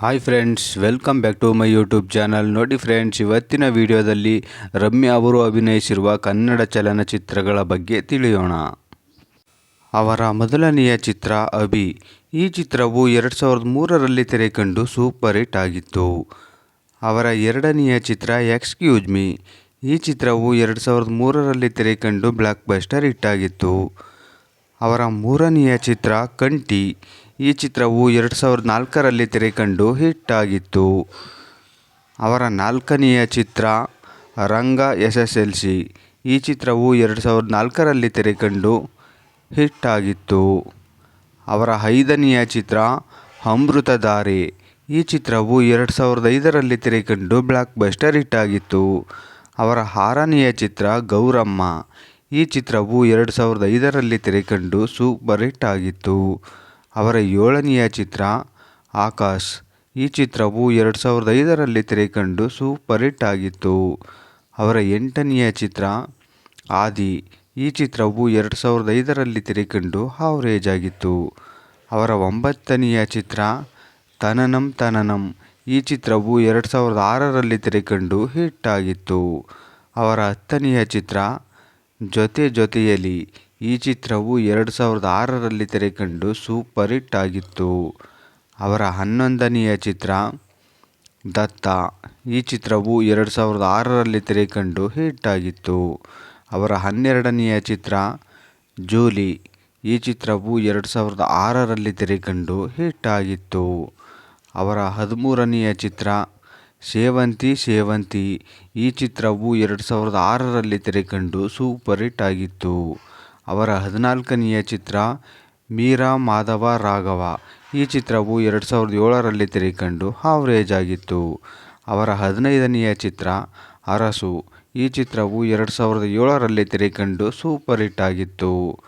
Hi friends welcome back to my YouTube channel ನೋಡಿ friends ಇವತ್ತಿನ ವಿಡಿಯೋದಲ್ಲಿ ರಮ್ಯಾ ಅವರು ಅಭಿನಯಿಸಿರುವ ಕನ್ನಡ ಚಲನಚಿತ್ರಗಳ ಬಗ್ಗೆ ತಿಳಿಯೋಣ. ಅವರ ಮೊದಲನೆಯ ಚಿತ್ರ ಅಭಿ. ಈ ಚಿತ್ರವು ಎರಡು ಸಾವಿರದ ಮೂರರಲ್ಲಿ ತೆರೆಕಂಡು ಸೂಪರ್ ಹಿಟ್ ಆಗಿತ್ತು. ಅವರ ಎರಡನೆಯ ಚಿತ್ರ ಎಕ್ಸ್ಕ್ಯೂಜ್ ಮಿ ಈ ಚಿತ್ರವು ಎರಡು ಸಾವಿರದ ಮೂರರಲ್ಲಿ ತೆರೆಕಂಡು ಬ್ಲಾಕ್ ಬಸ್ಟರ್ ಹಿಟ್ ಆಗಿತ್ತು. ಅವರ ಮೂರನೆಯ ಚಿತ್ರ ಕಂಠಿ ಈ ಚಿತ್ರವು ಎರಡು ಸಾವಿರದ ನಾಲ್ಕರಲ್ಲಿ ತೆರೆಕಂಡು ಹಿಟ್ ಆಗಿತ್ತು. ಅವರ ನಾಲ್ಕನೆಯ ಚಿತ್ರ Ranga S S L C ಈ ಚಿತ್ರವು ಎರಡು ಸಾವಿರದ ನಾಲ್ಕರಲ್ಲಿ ತೆರೆಕಂಡು ಹಿಟ್ ಆಗಿತ್ತು. ಅವರ ಐದನೆಯ ಚಿತ್ರ ಅಮೃತಧಾರೆ ಈ ಚಿತ್ರವು ಎರಡು ಸಾವಿರದ ಐದರಲ್ಲಿ ತೆರೆಕಂಡು ಬ್ಲಾಕ್ ಬಸ್ಟರ್ ಹಿಟ್ ಆಗಿತ್ತು. ಅವರ ಆರನೆಯ ಚಿತ್ರ ಗೌರಮ್ಮ. ಈ ಚಿತ್ರವು ಎರಡು ಸಾವಿರದ ಐದರಲ್ಲಿ ತೆರೆಕಂಡು ಸೂಪರ್ ಹಿಟ್ ಆಗಿತ್ತು. ಅವರ ಏಳನೆಯ ಚಿತ್ರ, ಆಕಾಶ್. ಈ ಚಿತ್ರವು ಎರಡು ಸಾವಿರದ ಐದರಲ್ಲಿ ತೆರೆಕಂಡು ಸೂಪರ್ ಹಿಟ್ ಆಗಿತ್ತು. ಅವರ ಎಂಟನೆಯ ಚಿತ್ರ, ಆದಿ. ಈ ಚಿತ್ರವು ಎರಡು ಸಾವಿರದ ಐದರಲ್ಲಿ ತೆರೆಕಂಡು ಹಾವರೇಜ್ ಆಗಿತ್ತು. ಅವರ ಒಂಬತ್ತನೆಯ ಚಿತ್ರ, ತನನಂ ತನನಂ. ಈ ಚಿತ್ರವು ಎರಡು ಸಾವಿರದ ಆರರಲ್ಲಿ ತೆರೆಕಂಡು ಹಿಟ್ ಆಗಿತ್ತು. ಅವರ ಹತ್ತನೆಯ ಚಿತ್ರ, ಜೊತೆ ಜೊತೆಯಲಿ. ಈ ಚಿತ್ರವು ಎರಡು ಸಾವಿರದ ಆರರಲ್ಲಿ ತೆರೆಕಂಡು ಸೂಪರ್ ಹಿಟ್ ಆಗಿತ್ತು ಅವರ ಹನ್ನೊಂದನೆಯ ಚಿತ್ರ ದತ್ತ. ಈ ಚಿತ್ರವು ಎರಡು ಸಾವಿರದ ಆರರಲ್ಲಿ ತೆರೆಕಂಡು ಹಿಟ್ ಆಗಿತ್ತು ಅವರ ಹನ್ನೆರಡನೆಯ ಚಿತ್ರ ಜೂಲಿ. ಈ ಚಿತ್ರವು ಎರಡು ಸಾವಿರದ ಆರರಲ್ಲಿ ತೆರೆಕಂಡು ಹಿಟ್ ಆಗಿತ್ತು ಅವರ ಹದಿಮೂರನೆಯ ಚಿತ್ರ ಸೇವಂತಿ ಸೇವಂತಿ. ಈ ಚಿತ್ರವು ಎರಡು ಸಾವಿರದ ಆರರಲ್ಲಿ ತೆರೆಕಂಡು ಸೂಪರ್ ಹಿಟ್ ಆಗಿತ್ತು ಅವರ ಹದಿನಾಲ್ಕನೆಯ ಚಿತ್ರ ಮೀರಾ ಮಾಧವ ರಾಘವ. ಈ ಚಿತ್ರವು ಎರಡು ಸಾವಿರದ ಏಳರಲ್ಲಿ ತೆರೆಕಂಡು ಆವ್ರೇಜ್ ಆಗಿತ್ತು ಅವರ ಹದಿನೈದನೆಯ ಚಿತ್ರ ಅರಸು. ಈ ಚಿತ್ರವು ಎರಡು ಸಾವಿರದ ಏಳರಲ್ಲಿ ತೆರೆಕಂಡು ಸೂಪರ್ ಹಿಟ್ ಆಗಿತ್ತು.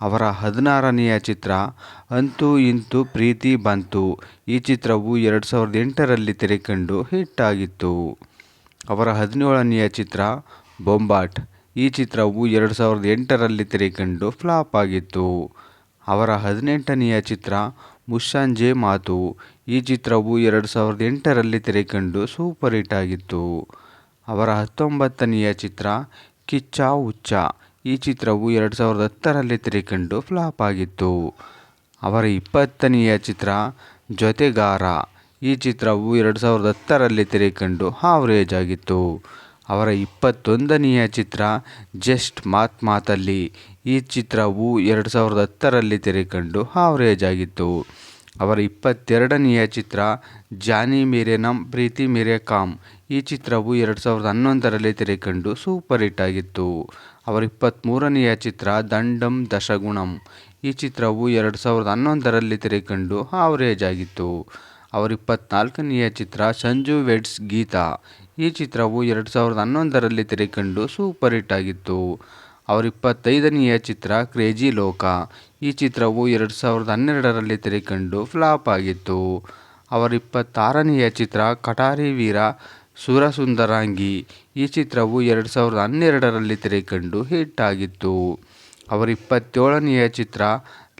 ಅವರ ಹದಿನಾರನೆಯ ಚಿತ್ರ ಅಂತೂ ಇಂತೂ ಪ್ರೀತಿ ಬಂತು. ಈ ಚಿತ್ರವು ಎರಡು ಸಾವಿರದ ಎಂಟರಲ್ಲಿ ತೆರೆಕಂಡು ಹಿಟ್ ಆಗಿತ್ತು. ಅವರ ಹದಿನೇಳನೆಯ ಚಿತ್ರ ಬೊಂಬಾಟ್. ಈ ಚಿತ್ರವು ಎರಡು ಸಾವಿರದ ಎಂಟರಲ್ಲಿ ತೆರೆಕಂಡು ಫ್ಲಾಪ್ ಆಗಿತ್ತು. ಅವರ ಹದಿನೆಂಟನೆಯ ಚಿತ್ರ ಮುಸ್ಸಂಜೆ ಮಾತು. ಈ ಚಿತ್ರವು ಎರಡು ಸಾವಿರದ ಎಂಟರಲ್ಲಿ ತೆರೆಕಂಡು ಸೂಪರ್ ಹಿಟ್ ಆಗಿತ್ತು. ಅವರ ಹತ್ತೊಂಬತ್ತನೆಯ ಚಿತ್ರ ಕಿಚ್ಚ ಹುಚ್ಚ ಈ ಚಿತ್ರವು ಎರಡು ಸಾವಿರದ ಹತ್ತರಲ್ಲಿ ತೆರೆಕಂಡು ಫ್ಲಾಪ್ ಆಗಿತ್ತು. ಅವರ ಇಪ್ಪತ್ತನೆಯ ಚಿತ್ರ ಜೊತೆಗಾರ. ಈ ಚಿತ್ರವು ಎರಡು ಸಾವಿರದ ಹತ್ತರಲ್ಲಿ ತೆರೆಕಂಡು ಹಾವ್ರೇಜ್ ಆಗಿತ್ತು. ಅವರ ಇಪ್ಪತ್ತೊಂದನೆಯ ಚಿತ್ರ ಜಸ್ಟ್ ಮಾತ್ ಮಾತಲ್ಲಿ ಈ ಚಿತ್ರವು ಎರಡು ಸಾವಿರದ ಹತ್ತರಲ್ಲಿ ತೆರೆಕಂಡು ಹಾವರೇಜ್ ಆಗಿತ್ತು ಅವರ ಇಪ್ಪತ್ತೆರಡನೆಯ ಚಿತ್ರ ಜಾನಿ ಮೇರೆ ನಮ್ ಪ್ರೀತಿ ಮೇರೆ ಕಾಮ್. ಈ ಚಿತ್ರವು ಎರಡು ಸಾವಿರದ ಹನ್ನೊಂದರಲ್ಲಿ ತೆರೆಕಂಡು ಸೂಪರ್ ಹಿಟ್ ಆಗಿತ್ತು. ಅವರ ಇಪ್ಪತ್ತ್ಮೂರನೆಯ ಚಿತ್ರ ದಂಡಂ ದಶಗುಣಂ. ಈ ಚಿತ್ರವು ಎರಡು ಸಾವಿರದ ಹನ್ನೊಂದರಲ್ಲಿ ತೆರೆಕಂಡು ಆವರೇಜ್ ಆಗಿತ್ತು ಅವರ ಇಪ್ಪತ್ತ್ನಾಲ್ಕನೆಯ ಚಿತ್ರ ಸಂಜು ವೆಡ್ಸ್ ಗೀತಾ. ಈ ಚಿತ್ರವು ಎರಡು ಸಾವಿರದ ಹನ್ನೊಂದರಲ್ಲಿ ತೆರೆಕಂಡು ಸೂಪರ್ ಹಿಟ್ ಆಗಿತ್ತು. ಅವರ ಇಪ್ಪತ್ತೈದನೆಯ ಚಿತ್ರ ಕ್ರೇಜಿ ಲೋಕ. ಈ ಚಿತ್ರವು ಎರಡು ಸಾವಿರದ ಹನ್ನೆರಡರಲ್ಲಿ ತೆರೆಕಂಡು ಫ್ಲಾಪ್ ಆಗಿತ್ತು. ಅವರ ಇಪ್ಪತ್ತಾರನೆಯ ಚಿತ್ರ ಕಟಾರಿ ವೀರ ಸುರಸುಂದರಾಂಗಿ. ಈ ಚಿತ್ರವು ಎರಡು ಸಾವಿರದ ಹನ್ನೆರಡರಲ್ಲಿ ತೆರೆಕಂಡು ಹಿಟ್ ಆಗಿತ್ತು. ಅವರ ಇಪ್ಪತ್ತೇಳನೆಯ ಚಿತ್ರ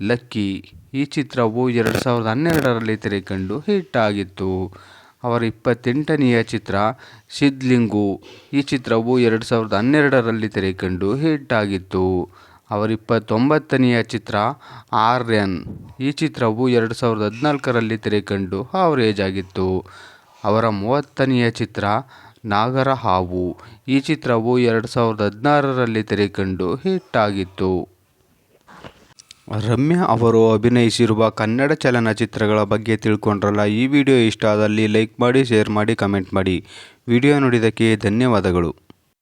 ಲಕ್ಕಿ. ಈ ಚಿತ್ರವು ಎರಡು ಸಾವಿರದ ಹನ್ನೆರಡರಲ್ಲಿ ತೆರೆಕಂಡು ಹಿಟ್ ಆಗಿತ್ತು. ಅವರ ಇಪ್ಪತ್ತೆಂಟನೆಯ ಚಿತ್ರ ಸಿದ್ಲಿಂಗು ಈ ಚಿತ್ರವು ಎರಡು ಸಾವಿರದ ಹನ್ನೆರಡರಲ್ಲಿ ತೆರೆಕಂಡು ಹಿಟ್ ಆಗಿತ್ತು ಅವರ ಇಪ್ಪತ್ತೊಂಬತ್ತನೆಯ ಚಿತ್ರ ಆರ್ಯನ್. ಈ ಚಿತ್ರವು ಎರಡು ಸಾವಿರದ ಹದಿನಾಲ್ಕರಲ್ಲಿ ತೆರೆಕಂಡು ಆವರೇಜ್ ಆಗಿತ್ತು ಅವರ ಮೂವತ್ತನೆಯ ಚಿತ್ರ ನಾಗರ ಹಾವು ಈ ಚಿತ್ರವು ಎರಡು ಸಾವಿರದ ಹದಿನಾರರಲ್ಲಿ ತೆರೆಕಂಡು ಹಿಟ್ ಆಗಿತ್ತು ರಮ್ಯಾ ಅವರು ಅಭಿನಯಿಸಿರುವ ಕನ್ನಡ ಚಲನಚಿತ್ರಗಳ ಬಗ್ಗೆ ತಿಳ್ಕೊಂಡ್ರಲ್ಲ, ಈ ವಿಡಿಯೋ ಇಷ್ಟ ಆದಲ್ಲಿ ಲೈಕ್ ಮಾಡಿ, ಶೇರ್ ಮಾಡಿ, ಕಮೆಂಟ್ ಮಾಡಿ. ವಿಡಿಯೋ ನೋಡಿದ್ದಕ್ಕೆ ಧನ್ಯವಾದಗಳು.